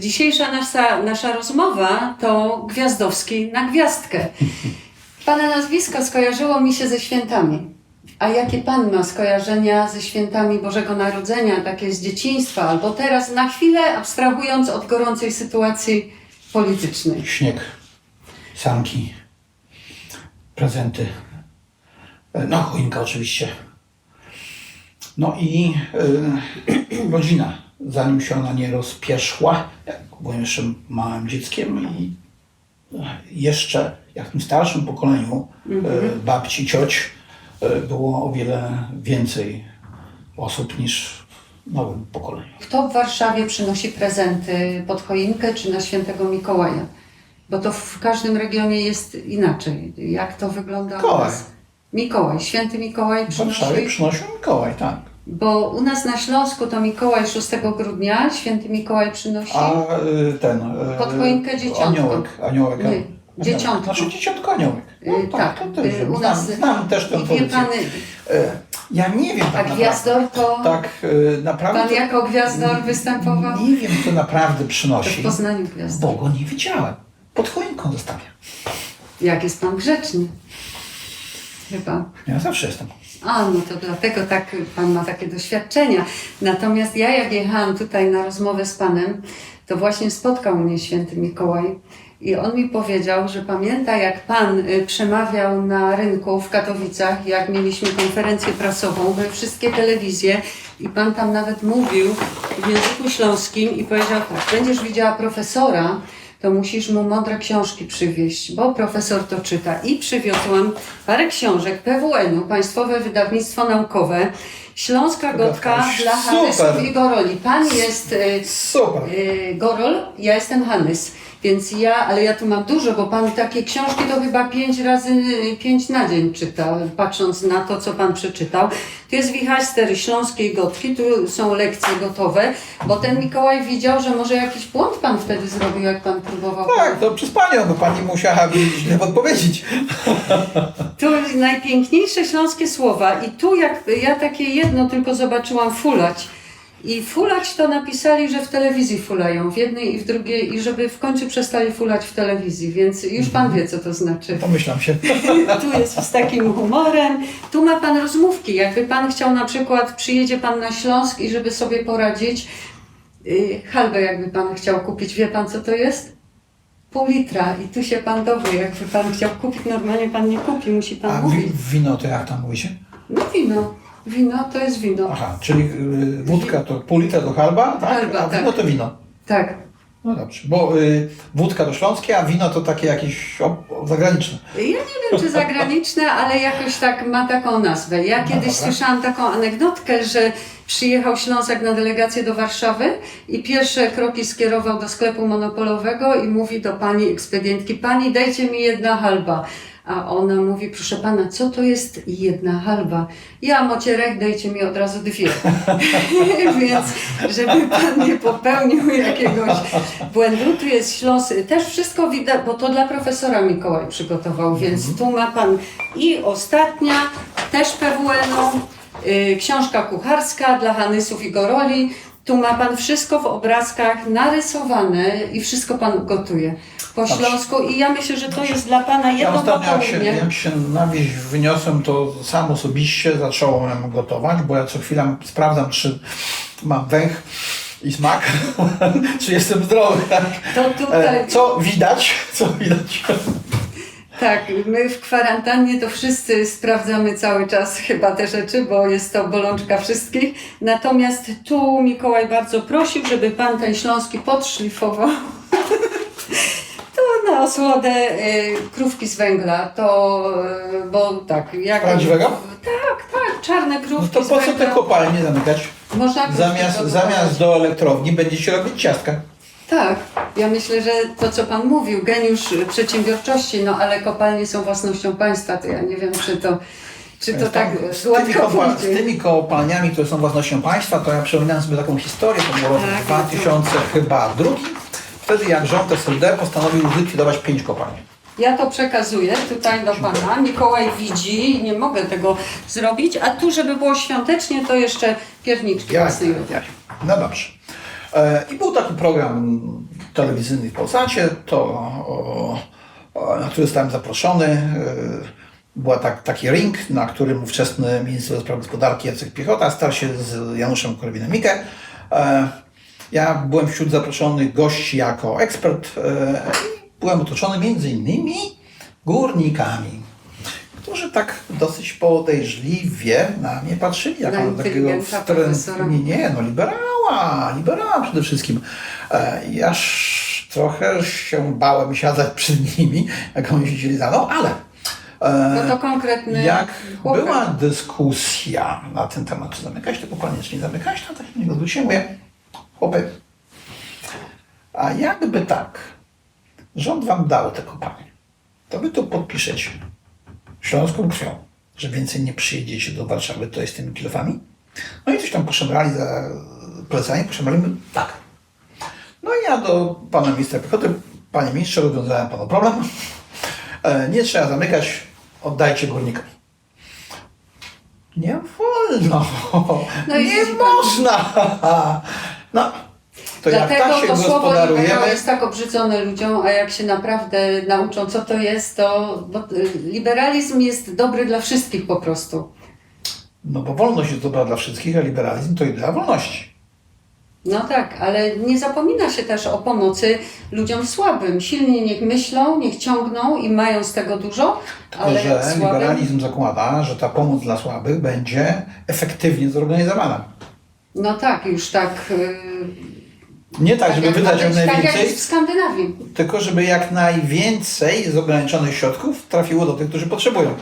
Dzisiejsza nasza, nasza rozmowa to Gwiazdowski na gwiazdkę. Pana nazwisko skojarzyło mi się ze świętami. A jakie Pan ma skojarzenia ze świętami Bożego Narodzenia, takie z dzieciństwa, albo teraz na chwilę abstrahując od gorącej sytuacji politycznej? Śnieg, sanki, prezenty. E, No, choinka oczywiście. No i e, rodzina, zanim się ona nie rozpieszła, jak byłem jeszcze małym dzieckiem i jeszcze jak w tym starszym pokoleniu e, babci, cioć e, było o wiele więcej osób niż w nowym pokoleniu. Kto w Warszawie przynosi prezenty pod choinkę czy na świętego Mikołaja? Bo to w każdym regionie jest inaczej. Jak to wygląda u Mikołaj. nas? Mikołaj, święty Mikołaj W Warszawie przynosi. przynosił Mikołaj, tak. Bo u nas na Śląsku to Mikołaj 6 grudnia, święty Mikołaj przynosi. A y, ten. y, Pod choinkę dzieciątko. Aniołek. Aniołek. Nie, dzieciątko. Znaczy dzieciątko aniołek. No, Y, tak, to też u Znam, nas. znam też tę pozycję. pan, Y, Ja nie wiem a tak gwiazdor to. Tak, naprawdę. Pan jako gwiazdor występował? Nie wiem, co naprawdę To w przynosi. Poznaniu gwiazdor. Bo go nie widziałem. Pod choinką zostawiam. Jak jest pan grzeczny? Chyba. Ja zawsze jestem. A, no to dlatego tak Pan ma takie doświadczenia. Natomiast ja jak jechałam tutaj na rozmowę z Panem, to właśnie spotkał mnie święty Mikołaj i on mi powiedział, że pamięta jak Pan y, przemawiał na rynku w Katowicach, jak mieliśmy konferencję prasową, były wszystkie telewizje i Pan tam nawet mówił w języku śląskim i powiedział tak, będziesz widziała profesora, to musisz mu mądre książki przywieźć, bo profesor to czyta. I przywiozłam parę książek PWN-u, Państwowe Wydawnictwo Naukowe, Śląska Gotka dla. Hanysów i Goroli. Pan jest y, Super. y, Gorol, ja jestem Hanys. Więc ja, ale ja tu mam dużo, bo pan takie książki to chyba pięć razy, y, pięć na dzień czyta, patrząc na to, co pan przeczytał. Tu jest wichaster śląskiej gotki, tu są lekcje gotowe, bo ten Mikołaj widział, że może jakiś błąd pan wtedy zrobił, jak pan próbował. Tak, to przez panią, bo pani musiała źle odpowiedzieć. Tu najpiękniejsze śląskie słowa i tu jak ja takie jedno tylko zobaczyłam fulać. I fulać to napisali, że w telewizji fulają, w jednej i w drugiej i żeby w końcu przestali fulać w telewizji, więc już pan wie co to znaczy. Pomyślam się. Tu jest z takim humorem, tu ma pan rozmówki, jakby pan chciał na przykład, przyjedzie pan na Śląsk i żeby sobie poradzić, yy, halbę jakby pan chciał kupić, wie pan co to jest? Pół litra i tu się pan dowie, jakby pan chciał kupić, normalnie pan nie kupi, musi pan A mówić. wi- wino to jak tam mówi się? No wino. Wino to jest wino. Aha, czyli y, wódka to pół litra to halba, tak? A wino tak. to wino. Tak. No dobrze, bo y, wódka to śląskie, a wino to takie jakieś o, zagraniczne. Ja nie wiem, czy zagraniczne, ale jakoś tak ma taką nazwę. Ja kiedyś dobra. słyszałam taką anegdotkę, że przyjechał Ślązak na delegację do Warszawy i pierwsze kroki skierował do sklepu monopolowego i mówi do pani ekspedientki, pani dajcie mi jedna halba. A ona mówi, proszę pana, co to jest jedna halba? Ja mocierek, dajcie mi od razu dwie. Więc, żeby pan nie popełnił jakiegoś błędu, tu jest Śląsk, też wszystko widać, bo to dla profesora Mikołaj przygotował, więc tu ma pan i ostatnia, też PWN-u, y, książka kucharska dla Hanysów i Goroli. Tu ma pan wszystko w obrazkach narysowane i wszystko pan gotuje po Dobrze. Śląsku i ja myślę, że to jest dla pana Ja jedno ostatnio jak się, jak się na wieś wyniosłem, to sam osobiście zacząłem gotować, bo ja co chwilę sprawdzam, czy mam węch i smak, czy jestem zdrowy. Tak? To tutaj, E, Co widać, co widać. Tak, my w kwarantannie to wszyscy sprawdzamy cały czas chyba te rzeczy, bo jest to bolączka wszystkich. Natomiast tu Mikołaj bardzo prosił, żeby pan ten śląski podszlifował. To na osłodę y, krówki z węgla, to, y, bo tak, jak... Prawdziwego? Tak, tak, czarne No krówki to z po co węgla. te kopalnie zamykać? Można krówki Zamiast, zamiast do elektrowni będziecie robić ciastka. Tak, ja myślę, że to co Pan mówił, geniusz przedsiębiorczości, no ale kopalnie są własnością państwa, to ja nie wiem, czy to, czy to Więc tak z, tymi gładko kopa- z tymi kopalniami, które są własnością państwa, to ja przypominam sobie taką historię, to było Tak, rok 2000 chyba drugi. Wtedy jak rząd SLD postanowił zlikwidować pięć kopalni. Ja to przekazuję tutaj do Pana. Mikołaj widzi, nie mogę tego zrobić, a tu, żeby było świątecznie, to jeszcze pierniczki własnej ja. No dobrze. E, I był taki program telewizyjny w Polsacie, to, o, o, na który zostałem zaproszony. y, Była tak, taki ring, na którym ówczesny minister spraw gospodarki Jacek Piechota starł się z Januszem Korwinem-Mikke. E, Ja byłem wśród zaproszonych gości jako ekspert e, i byłem otoczony między innymi górnikami, którzy tak dosyć podejrzliwie na mnie patrzyli, jako Na takiego. Nie, nie, no liberała, liberała przede wszystkim. E, Ja trochę się bałem siadać przed nimi, jak oni siedzieli za mną, ale e, No to konkretny jak chłopak. była dyskusja na ten temat, czy zamykać to kopalnię, czy nie zamykać, to tak się niego zwróciłem, mówię, chłopy, a jakby tak, rząd wam dał te kopalnie, to wy tu podpiszecie śląską krwią, że więcej nie przyjedziecie do Warszawy, to jest tymi kilofami. No i coś tam poszemrali za plecami, poszemrali, my, tak. No i ja do pana ministra Piechoty, panie ministrze, rozwiązałem panu problem. E, Nie trzeba zamykać, oddajcie górnikom. Nie wolno. No nie można. No, to jak Dlatego tak się to słowo liberał jest tak obrzydzone ludziom, a jak się naprawdę nauczą, co to jest, to bo y, liberalizm jest dobry dla wszystkich po prostu. no bo wolność jest dobra dla wszystkich, a liberalizm to idea wolności. No tak, ale nie zapomina się też o pomocy ludziom słabym. Silni niech myślą, niech ciągną i mają z tego dużo, Tylko, ale że słabym... liberalizm zakłada, że ta pomoc dla słabych będzie efektywnie zorganizowana. No tak, już tak... y, Nie tak, żeby jak ma wydać jak Tak jak najwięcej, jest w Skandynawii. tylko żeby jak najwięcej z ograniczonych środków trafiło do tych, którzy potrzebują.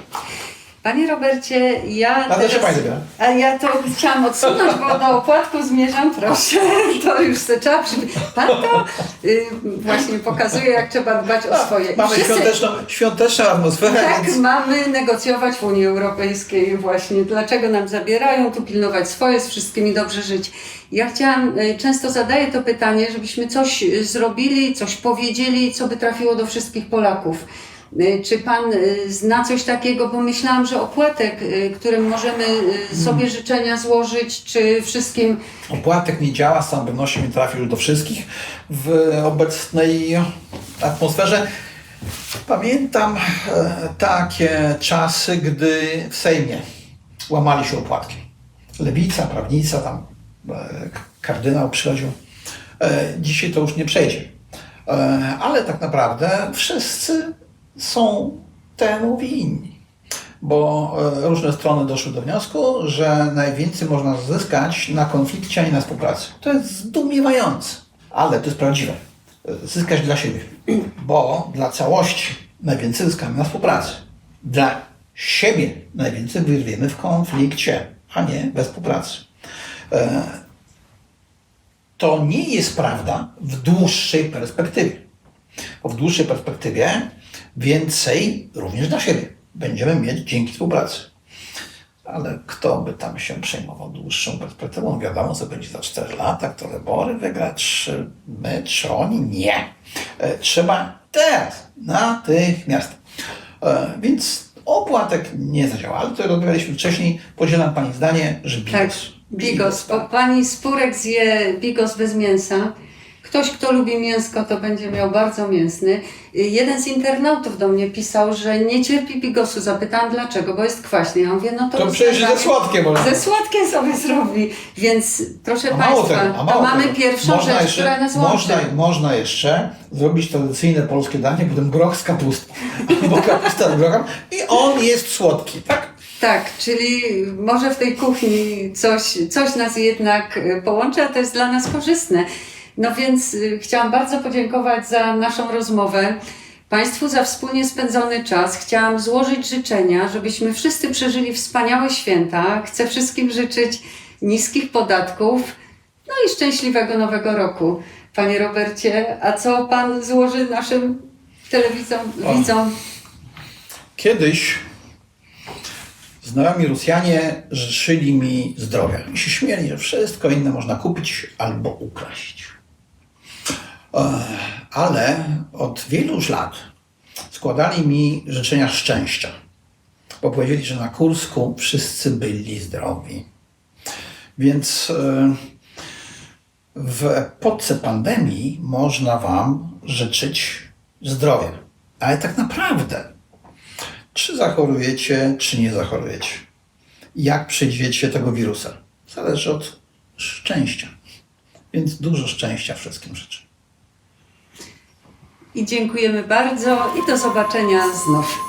Panie Robercie, ja A teraz, pani a ja to chciałam odsunąć, bo do opłatku zmierzam, proszę, to już se trzeba przy... Pan to y, właśnie pokazuje, jak trzeba dbać o swoje. Mamy Wszyscy- świąteczną, świąteczną atmosferę, Tak, więc mamy negocjować w Unii Europejskiej właśnie. Dlaczego nam zabierają, tu pilnować swoje, z wszystkimi dobrze żyć. Ja chciałam, y, często zadaję to pytanie, żebyśmy coś zrobili, coś powiedzieli, co by trafiło do wszystkich Polaków. Y, Czy pan y, zna coś takiego, bo myślałam, że opłatek, y, którym możemy sobie życzenia złożyć, czy wszystkim opłatek nie działa, z całą pewnością nie trafił do wszystkich w obecnej atmosferze. Pamiętam e, takie czasy, gdy w Sejmie łamali się opłatki. Lewica, prawnica, tam e, kardynał przychodził. E, Dzisiaj to już nie przejdzie. Ale tak naprawdę wszyscy są temu winni bo e, różne strony doszły do wniosku, że najwięcej można zyskać na konflikcie, a nie na współpracy. To jest zdumiewające, ale to jest prawdziwe. Zyskać dla siebie, bo dla całości najwięcej zyskamy na współpracy. Dla siebie najwięcej wyrwiemy w konflikcie, a nie we współpracy. E, To nie jest prawda w dłuższej perspektywie bo w dłuższej perspektywie więcej również dla siebie będziemy mieć dzięki współpracy. Ale kto by tam się przejmował dłuższą perspektywą? Wiadomo, co będzie za 4 lata, kto wybory wygra, czy my, czy oni? Nie. E, Trzeba teraz, natychmiast. E, Więc opłatek nie zadziała, ale to rozmawialiśmy wcześniej. Podzielam Pani zdanie, że bigos. Tak, bigos, bo pani Spurek zje bigos bez mięsa. Ktoś, kto lubi mięsko, to będzie miał bardzo mięsny. Jeden z internautów do mnie pisał, że nie cierpi bigosu. Zapytałam dlaczego, bo jest kwaśny. Ja mówię, no to... To przecież ze słodkie może. Ze słodkie sobie zrobi. Więc proszę A Państwa, tego, to mamy tego. pierwszą można rzecz, jeszcze, która nas łączy. można, można jeszcze zrobić tradycyjne polskie danie, potem groch z kapustą. Albo kapusta z grochem i on jest słodki, tak? Tak, czyli może w tej kuchni coś, coś nas jednak połączy, a to jest dla nas korzystne. No więc y, chciałam bardzo podziękować za naszą rozmowę. Państwu za wspólnie spędzony czas. Chciałam złożyć życzenia, żebyśmy wszyscy przeżyli wspaniałe święta. Chcę wszystkim życzyć niskich podatków, no i szczęśliwego nowego roku. Panie Robercie, a co Pan złoży naszym telewizom, O. widzom? Kiedyś znajomi Rosjanie życzyli mi zdrowia i się śmieli, że wszystko inne można kupić albo ukraść. E, Ale od wielu już lat składali mi życzenia szczęścia, bo powiedzieli, że na Kursku wszyscy byli zdrowi. Więc e, w epoce pandemii można Wam życzyć zdrowia. Ale tak naprawdę, czy zachorujecie, czy nie zachorujecie? Jak przejdziecie tego wirusa? Zależy od szczęścia. Więc dużo szczęścia wszystkim życzę. I dziękujemy bardzo i do zobaczenia znów.